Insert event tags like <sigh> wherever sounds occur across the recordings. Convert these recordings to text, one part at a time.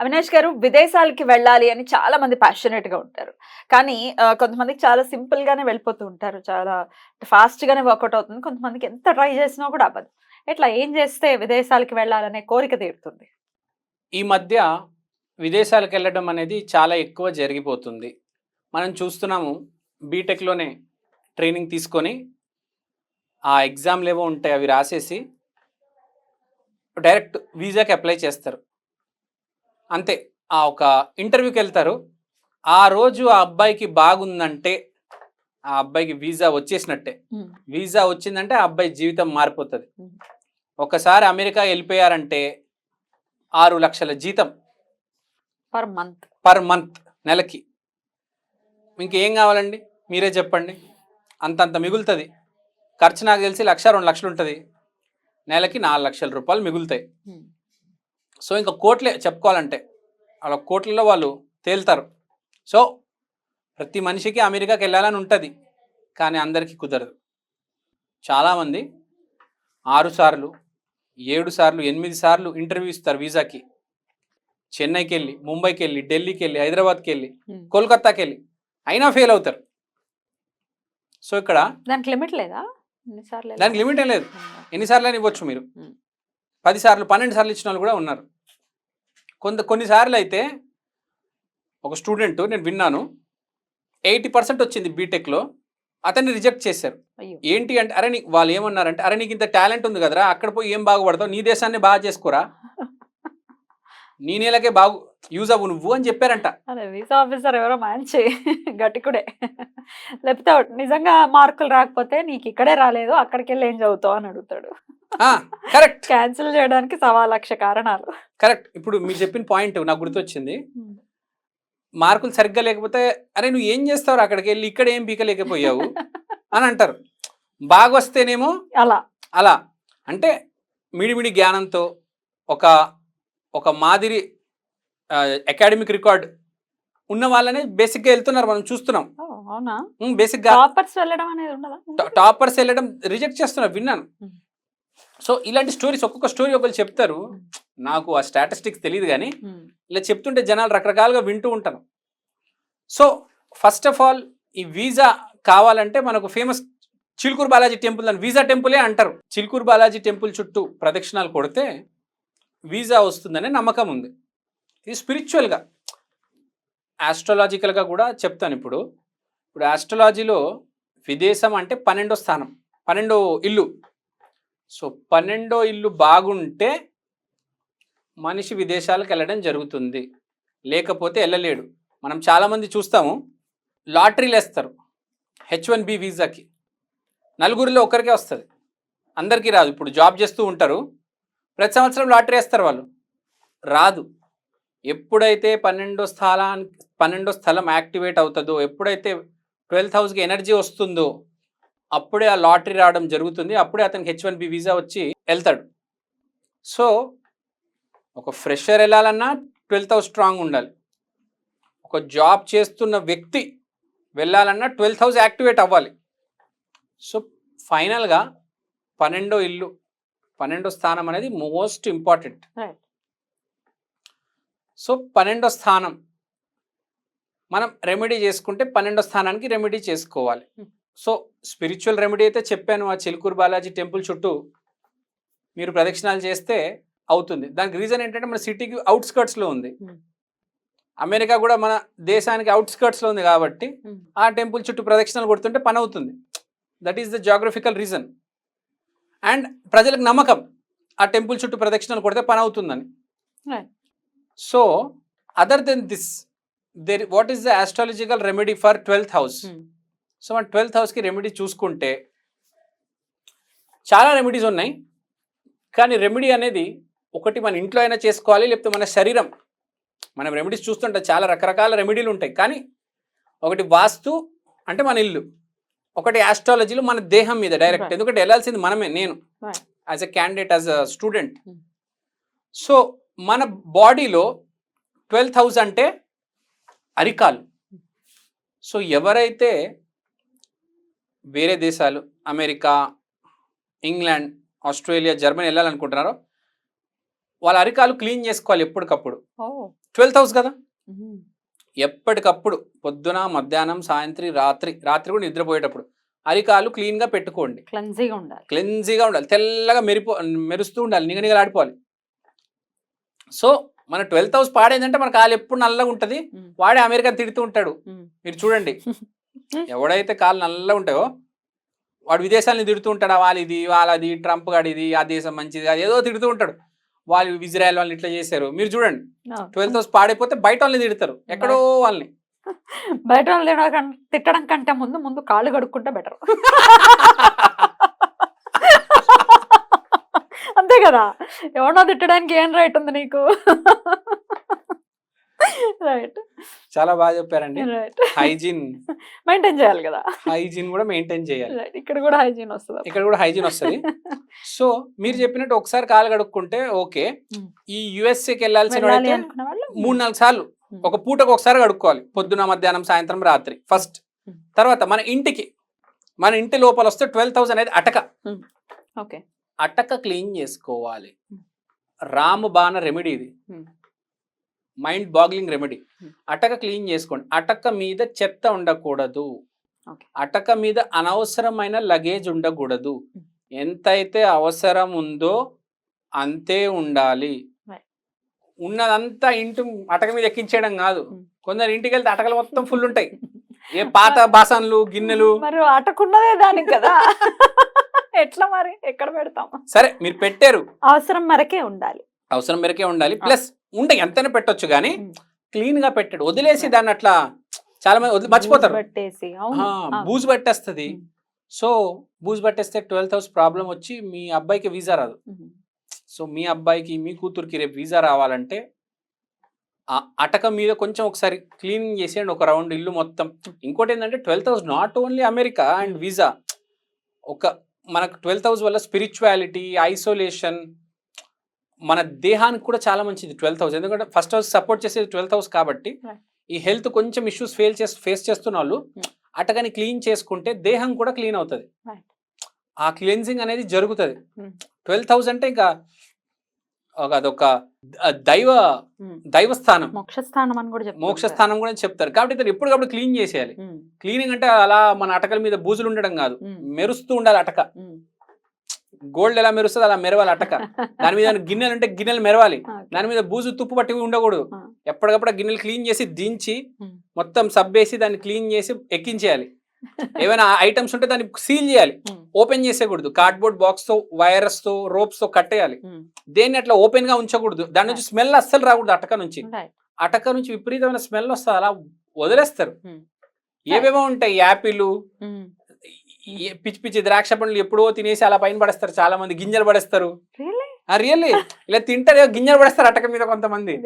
అవినాష్ గారు విదేశాలకి వెళ్ళాలి అని చాలా మంది ప్యాషనెట్గా ఉంటారు. కానీ కొంతమందికి చాలా సింపుల్ గానే వెళ్ళిపోతూ ఉంటారు. చాలా ఫాస్ట్ గానే వర్కౌట్ అవుతుంది. కొంతమందికి ఎంత ట్రై చేసినా కూడా అవ్వదు. ఇట్లా ఏం చేస్తే విదేశాలకి వెళ్ళాలనే కోరిక తీరుతుంది? ఈ మధ్య విదేశాలకు వెళ్ళడం అనేది చాలా ఎక్కువ జరిగిపోతుంది. మనం చూస్తున్నాము బీటెక్లోనే ట్రైనింగ్ తీసుకొని ఆ ఎగ్జామ్లు ఏవో ఉంటాయి అవి రాసేసి డైరెక్ట్ వీసాకి అప్లై చేస్తారు. అంతే. ఆ ఒక ఇంటర్వ్యూకి వెళ్తారు. ఆ రోజు ఆ అబ్బాయికి బాగుందంటే ఆ అబ్బాయికి వీసా వచ్చేసినట్టే. వీసా వచ్చిందంటే ఆ అబ్బాయి జీవితం మారిపోతుంది. ఒకసారి అమెరికా వెళ్ళిపోయారంటే ఆరు లక్షల జీతం. Per month. పర్ మంత్ నెలకి. ఇంకేం కావాలండి? మీరే చెప్పండి. అంతంత మిగులుతుంది. ఖర్చు నాకు తెలిసి లక్ష రెండు లక్షలు ఉంటుంది. నెలకి నాలుగు లక్షల రూపాయలు మిగులుతాయి. సో ఇంకా కోట్లే చెప్పుకోవాలంటే అలా కోట్లలో వాళ్ళు తేలుతారు. సో ప్రతి మనిషికి అమెరికాకి వెళ్ళాలని ఉంటుంది కానీ అందరికీ కుదరదు. చాలామంది ఆరు సార్లు ఏడు సార్లు ఎనిమిది సార్లు ఇంటర్వ్యూ ఇస్తారు వీసాకి. చెన్నైకి వెళ్ళి ముంబైకి వెళ్ళి ఢిల్లీకి వెళ్ళి హైదరాబాద్కి వెళ్ళి కోల్కతాకి వెళ్ళి అయినా ఫెయిల్ అవుతారు. సో ఇక్కడ దానికి లిమిట్ లేదా? దానికి లిమిట్ ఏం లేదు. ఎన్నిసార్లు అని ఇవ్వచ్చు మీరు. పది సార్లు పన్నెండు సార్లు ఇచ్చిన వాళ్ళు కూడా ఉన్నారు. కొంత కొన్నిసార్లు అయితే ఒక స్టూడెంట్ నేను విన్నాను ఎయిటీ పర్సెంట్ వచ్చింది బీటెక్లో అతన్ని రిజెక్ట్ చేశారు. ఏంటి అంటే అరే నీకు వాళ్ళు ఏమన్నారంటే అరే నీకు ఇంత టాలెంట్ ఉంది కదరా అక్కడ పోయి ఏం బాగుపడతావు నీ దేశాన్ని బాగా చేసుకోరా. <laughs> నీ నేలకే బాగు యూజ్ అవ్వు నువ్వు అని చెప్పారంట. అదే వీసా ఆఫీసర్ ఎవరో మంచి గట్టికుడే. లేకపోతే నిజంగా మార్కులు రాకపోతే నీకు ఇక్కడే రాలేదు అక్కడికి వెళ్ళి ఏం చదువుతావు అని అడుగుతాడు. కరెక్ట్ క్యాన్సిల్ చేయడానికి సవా లక్ష కారణాలు. కరెక్ట్ ఇప్పుడు మీరు చెప్పిన పాయింట్ నాకు గుర్తొచ్చింది. మార్కులు సరిగ్గా లేకపోతే అరే నువ్వు ఏం చేస్తావు అక్కడికి వెళ్ళి? ఇక్కడ ఏం పీకలేకపోయావు? అని అంటారు. బాగా వస్తేనేమో అలా. అలా. అంటే మిడిమిడి జ్ఞానంతో ఒక ఒక మాదిరి అకాడమిక్ రికార్డ్ ఉన్న వాళ్ళనే బేసిక్గా వెళ్తున్నారు మనం చూస్తున్నాం. అవునా? బేసిక్గా టాపర్స్ వెళ్ళడం అనేది ఉండదా? టాపర్స్ వెళ్ళడం రిజెక్ట్ చేస్తున్నారు విన్నాను. సో ఇలాంటి స్టోరీస్ ఒక్కొక్క స్టోరీ ఒకరు చెప్తారు. నాకు ఆ స్టాటిస్టిక్స్ తెలియదు కానీ ఇలా చెప్తుంటే జనాలు రకరకాలుగా వింటూ ఉంటాను సో ఫస్ట్ ఆఫ్ ఆల్ ఈ వీసా కావాలంటే మనకు ఫేమస్ చిలుకూరు బాలాజీ టెంపుల్ అని వీసా టెంపులే అంటారు. చిలుకూరు బాలాజీ టెంపుల్ చుట్టూ ప్రదక్షిణాలు కొడితే వీసా వస్తుందనే నమ్మకం ఉంది. ఇది స్పిరిచువల్గా ఆస్ట్రాలజికల్గా కూడా చెప్తాను ఇప్పుడు. ఇప్పుడు ఆస్ట్రాలజీలో విదేశం అంటే పన్నెండో స్థానం పన్నెండో ఇల్లు. సో పన్నెండో ఇల్లు బాగుంటే మనిషి విదేశాలకు వెళ్ళడం జరుగుతుంది. లేకపోతే వెళ్ళలేడు. మనం చాలామంది చూస్తాము లాటరీలు వేస్తారు హెచ్ వన్ బి వీసాకి. నలుగురిలో ఒకరికే వస్తుంది. అందరికీ రాదు. ఇప్పుడు జాబ్ చేస్తూ ఉంటారు. ప్రతి సంవత్సరం లాటరీ వేస్తారు వాళ్ళు. రాదు. ఎప్పుడైతే పన్నెండో స్థలానికి పన్నెండో స్థలం యాక్టివేట్ అవుతుందో ఎప్పుడైతే ట్వెల్వ్ థౌజండ్కి ఎనర్జీ వస్తుందో అప్పుడే ఆ లాటరీ రావడం జరుగుతుంది. అప్పుడే అతనికి హెచ్ వన్ బి వీసా వచ్చి వెళ్తాడు. సో ఒక ఫ్రెషర్ వెళ్ళాలన్నా ట్వెల్త్ హౌస్ స్ట్రాంగ్ ఉండాలి. ఒక జాబ్ చేస్తున్న వ్యక్తి వెళ్ళాలన్నా ట్వెల్త్ హౌస్ యాక్టివేట్ అవ్వాలి. సో ఫైనల్గా పన్నెండో ఇల్లు పన్నెండో స్థానం అనేది మోస్ట్ ఇంపార్టెంట్. సో పన్నెండో స్థానం. మనం రెమెడీ చేసుకుంటే పన్నెండో స్థానానికి రెమెడీ చేసుకోవాలి. సో స్పిరిచువల్ రెమెడీ అయితే చెప్పాను ఆ చిలుకూరు బాలాజీ టెంపుల్ చుట్టూ. మీరు ప్రదక్షిణాలు చేస్తే అవుతుంది. దానికి రీజన్ ఏంటంటే మన సిటీకి అవుట్స్కర్ట్స్లో ఉంది. అమెరికా కూడా మన దేశానికి అవుట్స్కర్ట్స్లో ఉంది కాబట్టి ఆ టెంపుల్ చుట్టూ ప్రదక్షిణలు కొడుతుంటే పని అవుతుంది. That is the geographical reason and ప్రజలకు నమ్మకం. ఆ టెంపుల్ చుట్టూ ప్రదక్షిణలు కొడితే పని అవుతుందని. So other than this there what is the astrological remedy for twelfth house so మన ట్వెల్త్ హౌస్కి రెమెడీ చూసుకుంటే చాలా రెమెడీస్ ఉన్నాయి. కానీ రెమెడీ అనేది ఒకటి మన ఇంట్లో అయినా చేసుకోవాలి లేకపోతే మన శరీరం. మనం రెమెడీస్ చూస్తుంటే చాలా రకరకాల రెమెడీలు ఉంటాయి. కానీ ఒకటి వాస్తు అంటే మన ఇల్లు. ఒకటి ఆస్ట్రాలజీలో మన దేహం మీద డైరెక్ట్. ఎందుకంటే వెళ్ళాల్సింది మనమే నేను. As a candidate as a student. So మన బాడీలో ట్వెల్వ్ థౌజండ్ అంటే అరికాలు. సో ఎవరైతే వేరే దేశాలు అమెరికా ఇంగ్లాండ్ ఆస్ట్రేలియా జర్మనీ వెళ్ళాలనుకుంటున్నారో వాళ్ళ అరికాలు క్లీన్ చేసుకోవాలి ఎప్పటికప్పుడు. ట్వెల్వ్ థౌసండ్ కదా. ఎప్పటికప్పుడు పొద్దున మధ్యాహ్నం సాయంత్రం రాత్రి రాత్రి కూడా నిద్రపోయేటప్పుడు అరికాలు క్లీన్గా పెట్టుకోండి. క్లెన్జీగా ఉండాలి. క్లెన్జీగా ఉండాలి. తెల్లగా మెరిపో మెరుస్తూ ఉండాలి. నిగనిగలాడిపోవాలి. సో మన ట్వెల్త్ హౌస్ పాడేందంటే మన కాలు ఎప్పుడు నల్లగా ఉంటుంది. వాడే అమెరికా తిడుతూ ఉంటాడు. మీరు చూడండి. <laughs> ఎవడైతే కాలు నల్లగా ఉంటాయో వాడు విదేశాలని తిడుతూ ఉంటాడు. వాళ్ళ ఇది వాళ్ళది ట్రంప్ గాడిది ఆ దేశం మంచిది అది ఏదో తిడుతూ ఉంటాడు. వాళ్ళు ఇజ్రాయెల్ వాళ్ళు ఇట్లా చేశారు. మీరు చూడండి. ట్వెల్త్ హౌస్ పాడైపోతే బయట వాళ్ళని తిడతారు. ఎక్కడో వాళ్ళని. <laughs> బయట వాళ్ళు తిట్టడం కంటే ముందు ముందు కాళ్ళు కడుక్కుంటే బెటర్. <laughs> అంతే కదా? ఎవరినో తిట్టడానికి ఏం రైట్ ఉంది నీకు? రైట్ చాలా బాగా చెప్పారండి. హైజీన్ మెయింటైన్ చేయాలి కదా? హైజీన్ కూడా మెయింటైన్ చేయాలి. ఇక్కడ కూడా హైజీన్ వస్తుంది ఇక్కడ కూడా హైజీన్ వస్తుంది. సో మీరు చెప్పినట్టు ఒకసారి కాలు కడుక్కుంటే ఓకే Hmm. ఈ యుఎస్ఏకి వెళ్ళాల్సిన వాళ్ళు? మూడు నాలుగు సార్లు. Hmm. ఒక పూటకు ఒకసారి కడుక్కోవాలి. పొద్దున మధ్యాహ్నం సాయంత్రం రాత్రి. First Hmm. తర్వాత మన ఇంటికి. మన ఇంటి లోపల వస్తే ట్వెల్వ్ థౌసండ్ అనేది అటక. ఓకే అటక క్లీన్ చేసుకోవాలి. రామబాణ రెమెడీ ఇది. Mind boggling remedy. అటక క్లీన్ చేసుకోండి అటక మీద చెత్త ఉండకూడదు. అటక మీద అనవసరమైన లగేజ్ ఉండకూడదు. ఎంతైతే అవసరం ఉందో అంతే ఉండాలి. ఉన్నదంతా ఇంటి అటక మీద ఎక్కించేయడం కాదు. కొందరు ఇంటికి వెళ్తే అటకలు మొత్తం ఫుల్ ఉంటాయి ఏ <laughs> పాత బాసన్లు గిన్నెలు మరి అటకున్నదే దానికి కదా <laughs> ఎట్లా మరి? ఎక్కడ పెడతాం? సరే మీరు పెట్టారు. అవసరం మరకే ఉండాలి. అవసరం మేరకే ఉండాలి. ప్లస్ ఉండే ఎంతైనా పెట్టొచ్చు కానీ. క్లీన్గా పెట్టాడు. వదిలేసి దాన్ని అట్లా చాలా మంది మర్చిపోతారు. పెట్టేసి. బూజు పట్టేస్తుంది. సో బూజు పట్టేస్తే ట్వెల్త్ హౌస్ ప్రాబ్లం వచ్చి మీ అబ్బాయికి వీసా రాదు. సో మీ అబ్బాయికి మీ కూతురికి రేపు వీసా రావాలంటే ఆ అటక మీద కొంచెం ఒకసారి క్లీనింగ్ చేసేయండి. ఒక రౌండ్ ఇల్లు మొత్తం. ఇంకోటి ఏంటంటే twelfth house not only America and visa. ఒక మనకు ట్వెల్త్ హౌస్ వల్ల స్పిరిచువాలిటీ ఐసోలేషన్ మన దేహానికి కూడా చాలా మంచిది ట్వెల్త్ హౌస్ ఎందుకంటే ఫస్ట్ హౌస్ సపోర్ట్ చేసేది ట్వెల్త్ హౌస్ కాబట్టి. ఈ హెల్త్ కొంచెం ఇష్యూస్ ఫేల్ చేసి ఫేస్ చేస్తున్న వాళ్ళు Hmm. అటకని క్లీన్ చేసుకుంటే దేహం కూడా క్లీన్ అవుతుంది. ఆ క్లీన్సింగ్ అనేది జరుగుతుంది Hmm. ట్వెల్త్ హౌస్ అంటే ఇంకా అదొక దైవ. దైవస్థానం మోక్షస్థానం అని కూడా చెప్తారు మోక్ష స్థానం కూడా చెప్తారు కాబట్టి ఇతను ఎప్పటికప్పుడు క్లీన్ చేసేయాలి. క్లీనింగ్ అంటే అలా మన అటకల మీద బూజులు ఉండడం కాదు. మెరుస్తూ ఉండాలి అటక. గోల్డ్ ఎలా మెరుస్తుంది అలా మెరవాలి అటక దాని మీద గిన్నెలు ఉంటే గిన్నెలు మెరవాలి. దాని మీద బూజు తుప్పు పట్టి ఉండకూడదు. ఎప్పటికప్పుడు గిన్నెలు క్లీన్ చేసి దించి. మొత్తం సబ్ వేసి దాన్ని క్లీన్ చేసి ఎక్కించేయాలి ఏమైనా ఐటమ్స్ ఉంటే దాన్ని సీల్ చేయాలి. ఓపెన్ చేసేయకూడదు. కార్డ్బోర్డ్ బాక్స్తో వైరస్తో రోప్స్తో కట్టేయాలి. దేన్ని అట్లా ఓపెన్గా ఉంచకూడదు. దాని నుంచి స్మెల్ అస్సలు రాకూడదు అటక నుంచి. అటక నుంచి విపరీతమైన స్మెల్ వస్తుంది. అలా వదిలేస్తారు. ఏవేవో ఉంటాయి. యాపిల్. పిచ్చి పిచ్చి ద్రాక్ష పండ్లు ఎప్పుడో తినేసి అలా పైన పడేస్తారు. చాలా మంది గింజలు పడేస్తారు? రియల్లీ ఇలా తింటారు. గింజలు పడేస్తారు అటక మీద కొంతమంది.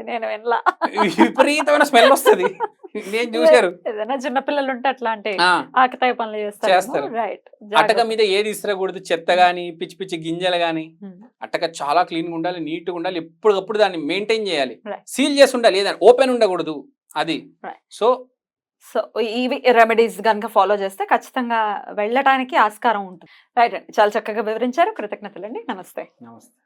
విపరీతమైన స్మెల్ వస్తుంది. <laughs> నేను చూశారు. ఏదైనా చిన్న పిల్లలు ఉంటే అట్లాంటి ఆ, ఆకతాయి పనులు చేస్తారు. రైట్ అటక మీద ఏది ఇసరకూడదు? చెత్త గాని పిచ్చి పిచ్చి గింజలు గాని. అటక చాలా క్లీన్గా ఉండాలి నీట్గా ఉండాలి. ఎప్పటికప్పుడు దాన్ని మెయింటైన్ చేయాలి. సీల్ చేసి ఉండాలి ఏదైనా ఓపెన్ ఉండకూడదు. అది. సో సో ఇవి రెమెడీస్ కనుక ఫాలో చేస్తే ఖచ్చితంగా వెళ్ళటానికి ఆస్కారం ఉంటుంది. రైట్ అండి చాలా చక్కగా వివరించారు. కృతజ్ఞతలండి. నమస్తే. నమస్తే.